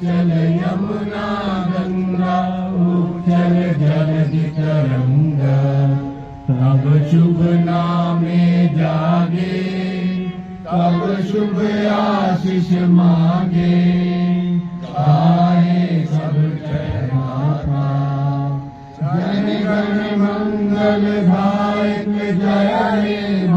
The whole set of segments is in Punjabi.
चल यमुना गंगा चल जल तरंगा तब शुभ नामे जागे, तब शुभ आशीष मागे। आए सब जय माता। जन गण मंगल, भाई जय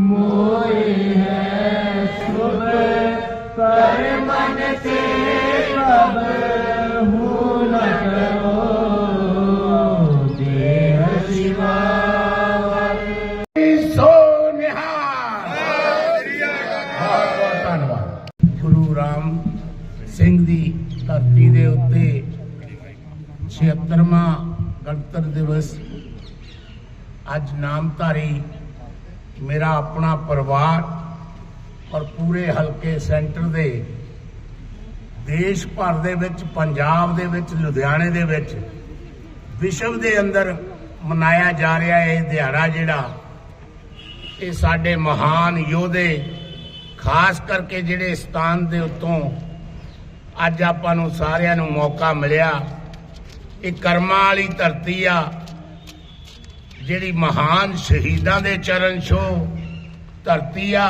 मोए है शुभ कर मन से कब हो न करो देह शिवा ਸੋ ਨਿਹਾਲ ਬਹੁਤ ਬਹੁਤ ਧੰਨਵਾਦ ਗੁਰੂ ਰਾਮ ਸਿੰਘ ਦੀ ਧਰਤੀ ਦੇ ਉੱਤੇ 76ਵਾਂ ਗਣਤੰਤਰ ਦਿਵਸ ਅੱਜ ਨਾਮਧਾਰੀ ਮੇਰਾ ਆਪਣਾ ਪਰਿਵਾਰ ਔਰ ਪੂਰੇ ਹਲਕੇ ਸੈਂਟਰ ਦੇ ਦੇਸ਼ ਭਰ ਦੇ ਵਿੱਚ, ਪੰਜਾਬ ਦੇ ਵਿੱਚ, ਲੁਧਿਆਣੇ ਦੇ ਵਿੱਚ ਵਿਸ਼ਵ ਦੇ ਅੰਦਰ ਮਨਾਇਆ ਜਾ ਰਿਹਾ ਇਹ ਦਿਹਾੜਾ ਜਿਹੜਾ, ਇਹ ਸਾਡੇ ਮਹਾਨ ਯੋਧੇ, ਖਾਸ ਕਰਕੇ ਜਿਹੜੇ ਸਥਾਨ ਦੇ ਉੱਤੋਂ ਅੱਜ ਆਪਾਂ ਨੂੰ ਸਾਰਿਆਂ ਨੂੰ ਮੌਕਾ ਮਿਲਿਆ। ਇਹ ਕਰਮਾਂ ਵਾਲੀ ਧਰਤੀ ਆ ਜਿਹੜੀ ਮਹਾਨ ਸ਼ਹੀਦਾਂ ਦੇ ਚਰਨ ਛੋਹ ਧਰਤੀ ਆ,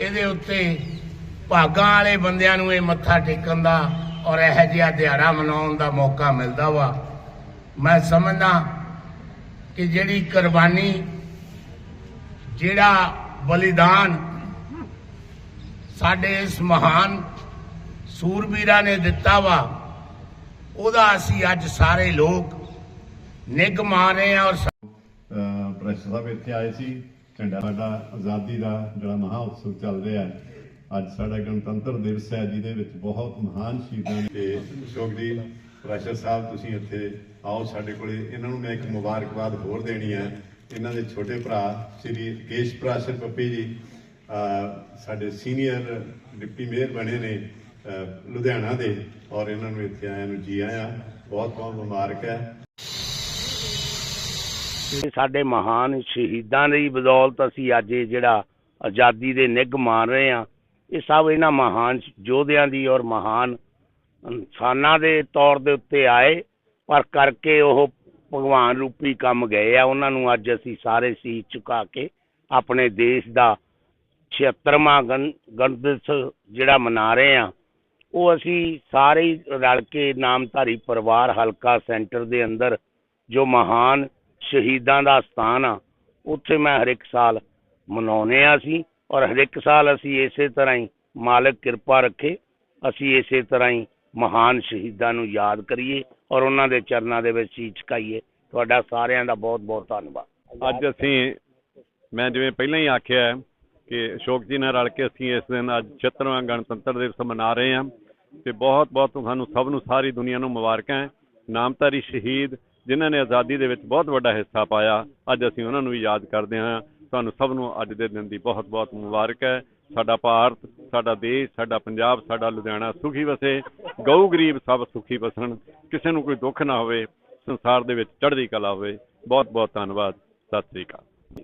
ਇਹਦੇ ਉੱਤੇ ਭਾਗਾਂ ਵਾਲੇ ਬੰਦਿਆਂ ਨੂੰ ਇਹ ਮੱਥਾ ਟੇਕਣ ਦਾ ਔਰ ਇਹੋ ਜਿਹਾ ਦਿਹਾੜਾ ਮਨਾਉਣ ਦਾ ਮੌਕਾ ਮਿਲਦਾ ਵਾ। ਮੈਂ ਸਮਝਦਾ ਕਿ ਜਿਹੜੀ ਕੁਰਬਾਨੀ, ਜਿਹੜਾ ਬਲੀਦਾਨ ਸਾਡੇ ਇਸ ਮਹਾਨ ਸੂਰਬੀਰਾਂ ਨੇ ਦਿੱਤਾ ਵਾ, ਉਹਦਾ ਅਸੀਂ ਅੱਜ ਸਾਰੇ ਲੋਕ ਨਿੱਘ ਮਾਰੇ ਆ ਔਰ ਪ੍ਰੈਸ ਸਾਹਿਬ ਇੱਥੇ ਆਏ ਸੀ। ਝੰਡਾ ਸਾਡਾ ਆਜ਼ਾਦੀ ਦਾ ਜਿਹੜਾ ਮਹਾ ਉਤਸਵ ਚੱਲ ਰਿਹਾ ਹੈ। ਅੱਜ ਸਾਡਾ ਗਣਤੰਤਰ ਦਿਵਸ ਹੈ, ਜਿਹਦੇ ਵਿੱਚ ਬਹੁਤ ਮਹਾਨ ਸ਼ਹੀਦਾਂ ਨੇ। ਤੇ ਸ਼ੋਕਦੀਪ ਪ੍ਰੈਸ਼ਰ ਸਾਹਿਬ, ਤੁਸੀਂ ਇੱਥੇ ਆਓ ਸਾਡੇ ਕੋਲੇ। ਇਹਨਾਂ ਨੂੰ ਮੈਂ ਇੱਕ ਮੁਬਾਰਕਬਾਦ ਹੋਰ ਦੇਣੀ ਹੈ। ਇਹਨਾਂ ਦੇ ਛੋਟੇ ਭਰਾ, ਸ੍ਰੀ ਕੇਸ਼ ਪ੍ਰਾਸ਼ਰ ਪੱਪੀ ਜੀ ਸਾਡੇ ਸੀਨੀਅਰ ਡਿਪਟੀ ਮੇਅਰ ਬਣੇ ਨੇ ਲੁਧਿਆਣਾ ਦੇ। ਔਰ ਇਹਨਾਂ ਨੂੰ ਇੱਥੇ ਆਇਆਂ ਨੂੰ ਜੀ ਆਇਆਂ। ਬਹੁਤ ਬਹੁਤ ਮੁਬਾਰਕ ਹੈ। ਇਹ ਸਾਡੇ ਮਹਾਨ ਸ਼ਹੀਦਾਂ ਦੀ ਬਦੌਲਤ ਅਸੀਂ ਅੱਜ ਇਹ ਜਿਹੜਾ ਆਜ਼ਾਦੀ ਦੇ ਨਿੱਘ ਮਾਰ ਰਹੇ ਆ ਇਹ ਸਭ ਇਹਨਾਂ ਮਹਾਨ ਯੋਧਿਆਂ ਦੀ ਔਰ ਮਹਾਨ ਇਨਸਾਨਾਂ ਦੇ ਤੌਰ ਦੇ ਉੱਤੇ ਆਏ, ਪਰ ਕਰਕੇ ਉਹ ਭਗਵਾਨ ਰੂਪੀ ਕੰਮ ਗਏ ਆ, ਉਹਨਾਂ ਨੂੰ ਅੱਜ ਅਸੀਂ ਸਾਰੇ ਸੀ ਝੁਕਾ ਕੇ ਆਪਣੇ ਦੇਸ਼ ਦਾ 76ਵਾਂ ਗਣ ਗਣਤੰਤਰ ਜਿਹੜਾ ਮਨਾ ਰਹੇ ਆ ਉਹ ਅਸੀਂ ਸਾਰੇ ਰਲ ਕੇ ਨਾਮਧਾਰੀ ਪਰਿਵਾਰ ਹਲਕਾ ਸੈਂਟਰ ਦੇ ਅੰਦਰ ਜੋ ਮਹਾਨ ਸ਼ਹੀਦਾਂ ਦਾ ਸਥਾਨ ਆ। ਉੱਥੇ ਮੈਂ ਹਰ ਇੱਕ ਸਾਲ ਮਨਾਉਨੇ ਆ ਅਸੀਂ ਔਰ ਹਰ ਇੱਕ ਸਾਲ ਅਸੀਂ ਇਸੇ ਤਰ੍ਹਾਂ ਹੀ ਮਾਲਕ ਕਿਰਪਾ ਰੱਖੇ। ਅਸੀਂ ਇਸੇ ਤਰ੍ਹਾਂ ਹੀ ਮਹਾਨ ਸ਼ਹੀਦਾਂ ਨੂੰ ਯਾਦ ਕਰੀਏ ਔਰ ਉਹਨਾਂ ਦੇ ਚਰਨਾਂ ਦੇ ਵਿੱਚ ਸੀਸ ਝੁਕਾਈਏ ਤੁਹਾਡਾ ਸਾਰਿਆਂ ਦਾ ਬਹੁਤ ਬਹੁਤ ਧੰਨਵਾਦ। ਅੱਜ ਅਸੀਂ, ਮੈਂ ਜਿਵੇਂ ਪਹਿਲਾਂ ਹੀ ਆਖਿਆ ਹੈ ਕਿ ਅਸ਼ੋਕ ਜੀ ਨਾਲ ਰਲ ਕੇ ਅਸੀਂ ਇਸ ਦਿਨ ਅੱਜ 76ਵਾਂ ਗਣਤੰਤਰ ਦਿਵਸ ਮਨਾ ਰਹੇ ਹਾਂ ਤੇ ਬਹੁਤ ਬਹੁਤ ਤੁਹਾਨੂੰ ਸਭ ਨੂੰ ਸਾਰੀ ਦੁਨੀਆ ਨੂੰ ਮੁਬਾਰਕਾਂ ਹੈ। ਨਾਮਧਾਰੀ ਸ਼ਹੀਦ ਜਿਨ੍ਹਾਂ ਨੇ ਆਜ਼ਾਦੀ ਦੇ ਵਿੱਚ ਬਹੁਤ ਵੱਡਾ ਹਿੱਸਾ ਪਾਇਆ, ਅੱਜ ਅਸੀਂ ਉਹਨਾਂ ਨੂੰ ਵੀ ਯਾਦ ਕਰਦੇ ਹਾਂ। ਤੁਹਾਨੂੰ ਸਭ ਨੂੰ ਅੱਜ ਦੇ ਦਿਨ ਦੀ ਬਹੁਤ ਬਹੁਤ ਮੁਬਾਰਕ ਹੈ। ਸਾਡਾ ਭਾਰਤ, ਸਾਡਾ ਦੇਸ਼, ਸਾਡਾ ਪੰਜਾਬ, ਸਾਡਾ ਲੁਧਿਆਣਾ ਸੁਖੀ ਵਸੇ। ਗਊ ਗਰੀਬ ਸਭ ਸੁਖੀ ਵਸਣ। ਕਿਸੇ ਨੂੰ ਕੋਈ ਦੁੱਖ ਨਾ ਹੋਵੇ, ਸੰਸਾਰ ਦੇ ਵਿੱਚ ਚੜ੍ਹਦੀ ਕਲਾ ਹੋਵੇ। ਬਹੁਤ ਬਹੁਤ ਧੰਨਵਾਦ। ਸਤਿ ਸ੍ਰੀ ਅਕਾਲ।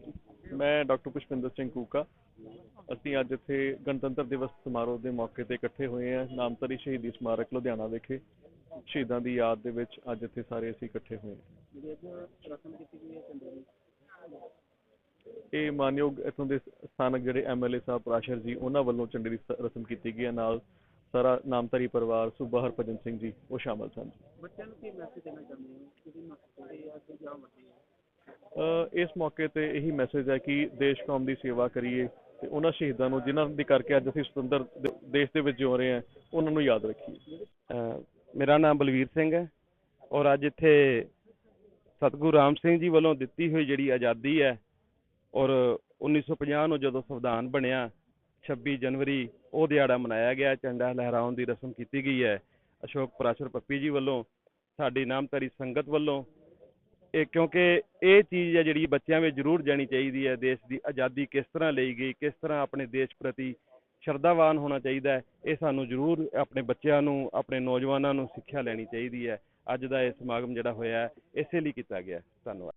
ਮੈਂ ਡਾਕਟਰ ਪੁਸ਼ਪਿੰਦਰ ਸਿੰਘ ਕੂਕਾ। ਅਸੀਂ ਅੱਜ ਇੱਥੇ ਗਣਤੰਤਰ ਦਿਵਸ ਸਮਾਰੋਹ ਦੇ ਮੌਕੇ ਤੇ ਇਕੱਠੇ ਹੋਏ ਹਾਂ। ਨਾਮਤਰੀ ਸ਼ਹੀਦੀ ਸਮਾਰਕ ਲੁਧਿਆਣਾ ਵਿਖੇ। ਸ਼ਹੀਦਾਂ ਦੀ ਯਾਦ ਦੇ ਵਿੱਚ ਅੱਜ ਇੱਥੇ ਸਾਰੇ ਅਸੀਂ ਇਕੱਠੇ ਹੋਏ ਹਾਂ। ਇਹ ਮਾਨਯੋਗ ਇਥੋਂ ਦੇ ਸਥਾਨਕ ਜਿਹੜੇ ਐਮਐਲਏ ਸਾਹਿਬ ਪ੍ਰਾਸ਼ਰ ਜੀ ਉਹਨਾਂ ਵੱਲੋਂ ਝੰਡੇ ਦੀ ਸ- ਰਸਮ ਕੀਤੀ ਗਈ ਹੈ। ਨਾਲ ਸਾਰਾ ਨਾਮਧਾਰੀ ਪਰਿਵਾਰ ਸੂਬਾ ਹਰਭਜਨ ਸਿੰਘ ਜੀ ਉਹ ਸ਼ਾਮਲ ਸਨ ਇਸ ਮੌਕੇ ਤੇ ਇਹੀ ਮੈਸੇਜ ਹੈ ਕਿ ਦੇਸ਼ ਕੌਮ ਦੀ ਸੇਵਾ ਕਰੀਏ ਤੇ ਉਹਨਾਂ ਸ਼ਹੀਦਾਂ ਨੂੰ ਜਿਨ੍ਹਾਂ ਦੇ ਕਰਕੇ ਅੱਜ ਅਸੀਂ ਸੁਤੰਤਰ ਦ- ਦੇਸ਼ ਦੇ ਵਿੱਚ ਜਿਉ ਰਹੇ ਹਾਂ ਉਹਨਾਂ ਨੂੰ ਯਾਦ ਰੱਖੀਏ। ਅਹ ਮੇਰਾ ਨਾਮ ਬਲਵੀਰ ਸਿੰਘ ਹੈ ਔਰ ਅੱਜ ਇੱਥੇ ਸਤਿਗੁਰੂ ਰਾਮ ਸਿੰਘ ਜੀ ਵੱਲੋਂ ਦਿੱਤੀ ਹੋਈ ਜਿਹੜੀ ਆਜ਼ਾਦੀ ਹੈ ਔਰ 1950 ਨੂੰ ਜਦੋਂ ਸੰਵਿਧਾਨ ਬਣਿਆ 26 ਜਨਵਰੀ ਉਹ ਦਿਹਾੜਾ ਮਨਾਇਆ ਗਿਆ, ਝੰਡਾ ਲਹਿਰਾਉਣ ਦੀ ਰਸਮ ਕੀਤੀ ਗਈ ਹੈ। ਅਸ਼ੋਕ ਪਰਾਸ਼ਰ ਪੱਪੀ ਜੀ ਵੱਲੋਂ, ਸਾਡੀ ਨਾਮਧਾਰੀ ਸੰਗਤ ਵੱਲੋਂ, ਇਹ ਕਿਉਂਕਿ ਇਹ ਚੀਜ਼ ਹੈ ਜਿਹੜੀ ਬੱਚਿਆਂ ਵਿੱਚ ਜ਼ਰੂਰ ਜਾਣੀ ਚਾਹੀਦੀ ਹੈ, ਦੇਸ਼ ਦੀ ਆਜ਼ਾਦੀ ਕਿਸ ਤਰ੍ਹਾਂ ਲਈ ਗਈ, ਕਿਸ ਤਰ੍ਹਾਂ ਆਪਣੇ ਦੇਸ਼ ਪ੍ਰਤੀ ਸ਼ਰਧਾਵਾਨ ਹੋਣਾ ਚਾਹੀਦਾ ਹੈ। ਇਹ ਸਾਨੂੰ ਜ਼ਰੂਰ ਆਪਣੇ ਬੱਚਿਆਂ ਨੂੰ, ਆਪਣੇ ਨੌਜਵਾਨਾਂ ਨੂੰ ਸਿੱਖਿਆ ਲੈਣੀ ਚਾਹੀਦੀ ਹੈ। ਅੱਜ ਦਾ ਇਹ ਸਮਾਗਮ ਜਿਹੜਾ ਹੋਇਆ ਇਸੇ ਲਈ ਕੀਤਾ ਗਿਆ ਧੰਨਵਾਦ।